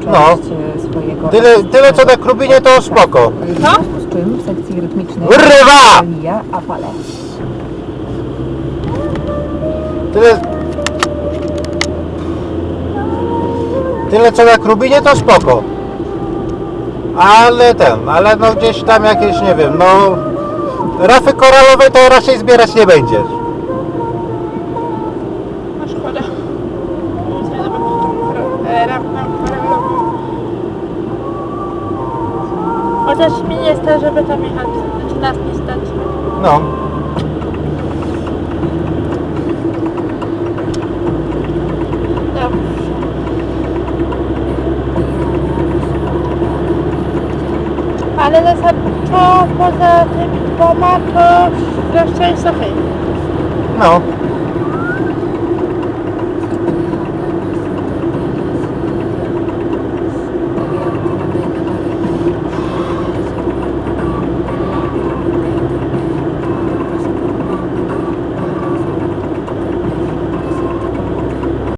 część No. swojego... Tyle, tyle co na Krubinie to spoko. W związku z czym w sekcji rytmicznej Urwa! Lia Apale. Tyle... Tyle co na Krubinie to spoko. Ale ten, ale no gdzieś tam jakieś, nie wiem, no... Rafy koralowe to raczej zbierać nie będziesz. Chociaż mi nie stać, żeby tam jechać. Znaczy nas nie stać. No. Dobrze. Ale zasadniczo poza tymi dwoma to reszta jest okej. No.